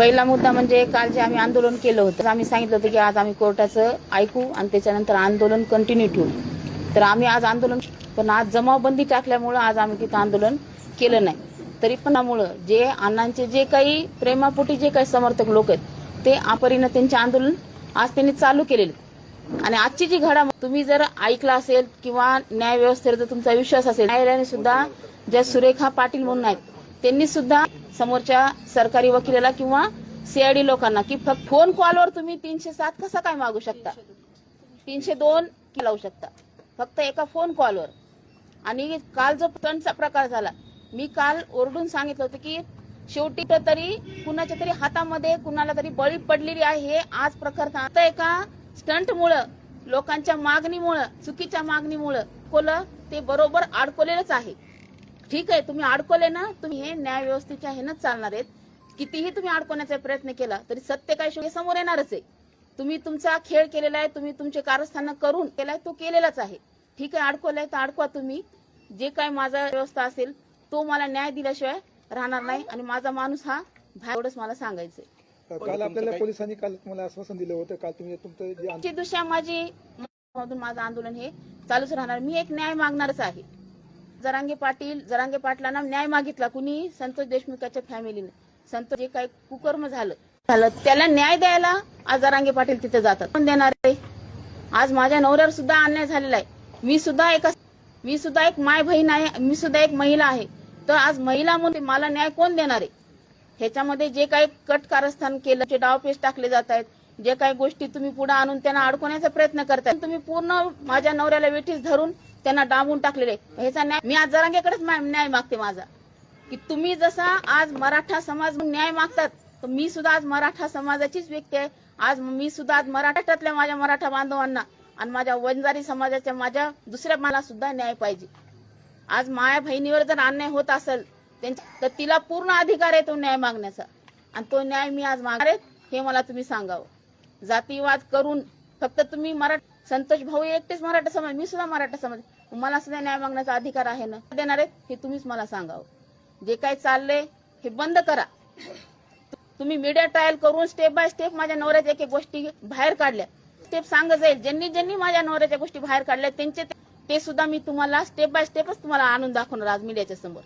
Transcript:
पहिला मुद्दा म्हणजे काल जे आम्ही आंदोलन केलं होतं आम्ही सांगितलं होतं की आज आम्ही कोर्टाचं ऐकू आणि त्याच्यानंतर आंदोलन कंटिन्यू ठेवू. तर आम्ही आज आंदोलन पण आज जमावबंदी टाकल्यामुळं आज आम्ही तिथं आंदोलन केलं नाही. तरी पण त्यामुळं जे अण्णांचे जे काही प्रेमापोटी जे काही समर्थक लोक आहेत ते आपरीनं त्यांचे आंदोलन आज त्यांनी चालू केलेले आणि आजची जी घडा तुम्ही जर ऐकला असेल किंवा न्याय व्यवस्थेवर जर तुमचा विश्वास असेल न्यायालयाने सुद्धा ज्या सुरेखा पाटील म्हणून आहेत त्यांनी सुद्धा समोरच्या सरकारी वकिलाला किंवा सीआयडी लोकांना की फक्त फोन कॉलवर तुम्ही तीनशे सात कसा काय मागू शकता? तीनशे दोन लावू शकता? फक्त एका फोन कॉलवर. आणि काल जो स्टंटचा प्रकार झाला मी काल ओरडून सांगितलं होतं की शेवटी तर तरी कुणाच्या तरी हातामध्ये कुणाला तरी बळी पडलेली आहे हे आज प्रकार आता एका स्टंटमुळं लोकांच्या मागणीमुळं चुकीच्या मागणीमुळं कोलं ते बरोबर अडकवलेलंच आहे. ठीक आहे तुम्ही अडकवले ना तुम्ही हे न्याय व्यवस्थेच्या ह्यानं चालणार आहेत. कितीही तुम्ही अडकवण्याचा प्रयत्न केला तरी सत्य काय शेवटी समोर येणारच आहे. तुम्ही तुमचा खेळ केलेला आहे तुम्ही तुमचे कारस्थान करून केलाय तो केलेलाच आहे. ठीक आहे अडकवलाय तर अडकवा तुम्ही. जे काय माझा व्यवस्था असेल तो मला न्याय दिल्याशिवाय राहणार नाही आणि माझा माणूस हा एवढंच मला सांगायचंय. काल आपल्याला पोलिसांनी काल तुम्हाला आश्वासन दिलं होतं. काल तुम्ही तुमचं दिवशी माझी मधून माझं आंदोलन हे चालूच राहणार. मी एक न्याय मागणारच आहे. जरांगे पाटील जरांगे पाटलांना न्याय मागितला. कुणी? संतोष देशमुखाच्या फॅमिलीने. संतोष जे काही कुकर्म झालं झालं त्याला न्याय द्यायला आज जरांगे पाटील तिथे जातात. कोण देणार आहे? आज माझ्या नवऱ्यावर सुद्धा अन्याय झालेला आहे. मी सुद्धा एका मी सुद्धा एक माय बहीण आहे मी सुद्धा एक महिला आहे. तर आज महिला म्हणून मला न्याय कोण देणार आहे? ह्याच्यामध्ये जे काही कट कारस्थान केलं जे डावपेच टाकले जात आहेत जे काही गोष्टी तुम्ही पुढे आणून त्यांना अडकवण्याचा प्रयत्न करताय तुम्ही पूर्ण माझ्या नवऱ्याला वेठीस धरून त्यांना डांबून टाकलेले. ह्याचा न्याय मी आज जरांगेकडेच न्याय मागते माझा. की तुम्ही जसा आज मराठा समाज न्याय मागतात तर मी सुद्धा आज मराठा समाजाचीच व्यक्ती आहे. आज मी सुद्धा आज मराठ्यातल्या माझ्या मराठा बांधवांना आणि माझ्या वंजारी समाजाच्या माझ्या दुसऱ्या मला सुद्धा न्याय पाहिजे. आज माया बहिणीवर जर अन्याय होत असेल तर तिला पूर्ण अधिकार आहे तो न्याय मागण्याचा. आणि तो न्याय मी आज मागणार हे मला तुम्ही सांगावं. जातीवाद करून फक्त तुम्ही मराठा संतोष भाऊ एकटेच मराठा समाज मी सुद्धा मराठा समाज. मला सुद्धा न्याय मागण्याचा अधिकार आहे ना? देणार आहेत हे तुम्हीच मला सांगावं. जे काय चाललंय हे बंद करा. तुम्ही मीडिया ट्रायल करून स्टेप बाय स्टेप माझ्या नवऱ्याच्या एक एक गोष्टी बाहेर काढल्या. स्टेप सांगत जाईल. ज्यांनी ज्यांनी माझ्या नवऱ्याच्या गोष्टी बाहेर काढल्या त्यांचे ते- ते सुद्धा मी तुम्हाला स्टेप बाय स्टेपच तुम्हाला आणून दाखवणार आज मीडियाच्या समोर.